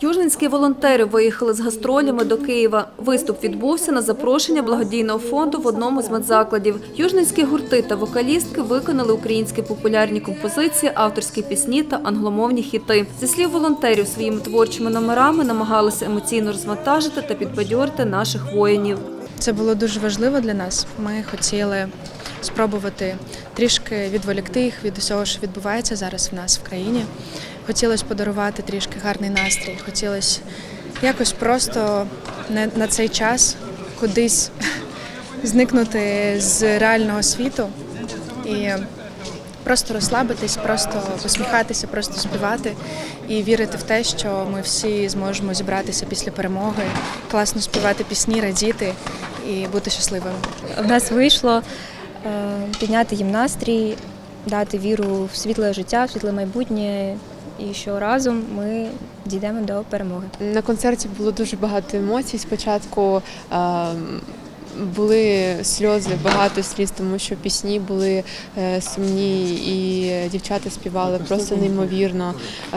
Южненські волонтери виїхали з гастролями до Києва. Виступ відбувся на запрошення благодійного фонду в одному з медзакладів. Южненські гурти та вокалістки виконали українські популярні композиції, авторські пісні та англомовні хіти. Зі слів волонтерів, своїми творчими номерами намагалися емоційно розвантажити та підбадьорити наших воїнів. Це було дуже важливо для нас. Ми хотіли спробувати трішки відволікти їх від усього, що відбувається зараз в нас в країні. Хотілося подарувати трішки гарний настрій. Хотілося якось просто на, цей час кудись зникнути з реального світу і просто розслабитись, просто посміхатися, просто співати і вірити в те, що ми всі зможемо зібратися після перемоги, класно співати пісні, радіти і бути щасливими. В нас вийшло е, підняти їм настрій, дати віру в світле життя, в світле майбутнє, і що разом ми дійдемо до перемоги. На концерті було дуже багато емоцій. Спочатку е, були сльози, багато сліз, тому що пісні були е, сумні, і дівчата співали просто неймовірно, е,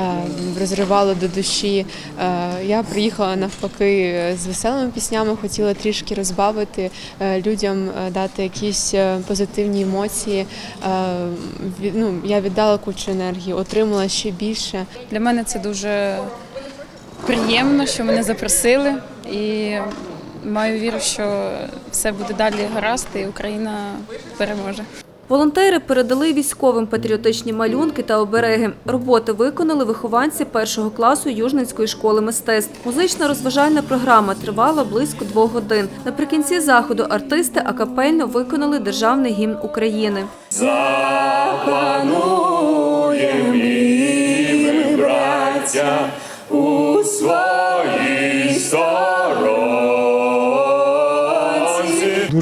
розривало до душі. Е, я приїхала навпаки з веселими піснями, хотіла трішки розбавити людям, дати якісь позитивні емоції. Ну, я віддала кучу енергії, отримала ще більше. Для мене це дуже приємно, що мене запросили, і маю віру, що все буде далі гаразд, і Україна переможе. Волонтери передали військовим патріотичні малюнки та обереги. Роботи виконали вихованці першого класу Южненської школи мистецтв. Музична розважальна програма тривала близько двох годин. Наприкінці заходу артисти акапельно виконали державний гімн України. Дуже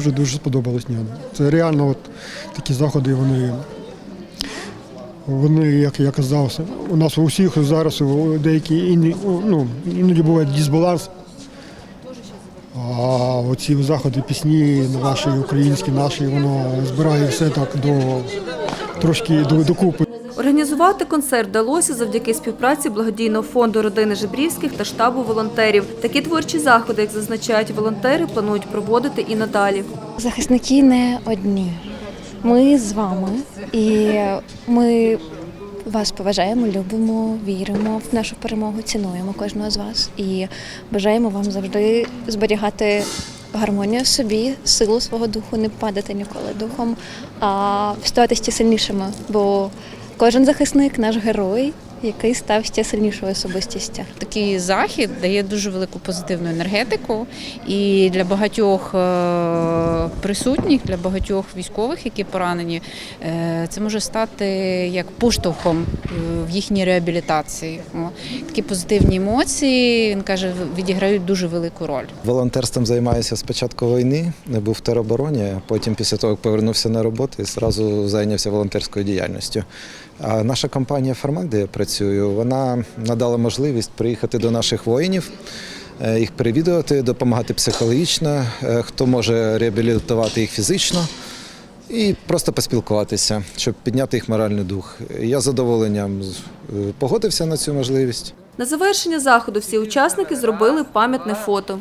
дуже сподобалось мені. Це реально от такі заходи, вони, вони, як я казав, у нас у всіх зараз деякі іні, ну, іноді буває дисбаланс. А оці заходи, пісні наші, українські, наші, воно збирає все так до трошки до, докупи. Організувати концерт вдалося завдяки співпраці благодійного фонду родини Жебрівських та штабу волонтерів. Такі творчі заходи, як зазначають волонтери, планують проводити і надалі. Захисники не одні. Ми з вами, і ми вас поважаємо, любимо, віримо в нашу перемогу, цінуємо кожного з вас і бажаємо вам завжди зберігати гармонію собі, силу свого духу, не падати ніколи духом, а ставати ще сильнішими. Бо кожен захисник наш герой, який став ще сильнішою особистістю. Такий захід дає дуже велику позитивну енергетику, і для багатьох е, присутніх, для багатьох військових, які поранені, е, це може стати як поштовхом е, в їхній реабілітації. Такі позитивні емоції, він каже, відіграють дуже велику роль. Волонтерством займаюся з початку війни, не був в теробороні, а потім після того, як повернувся на роботу, і одразу зайнявся волонтерською діяльністю. А наша компанія Формат, де я працюю, вона надала можливість приїхати до наших воїнів, е, їх перевідувати, допомагати психологічно, е, хто може реабілітувати їх фізично. І просто поспілкуватися, щоб підняти їх моральний дух. Я з задоволенням е, погодився на цю можливість. На завершення заходу всі учасники зробили пам'ятне фото.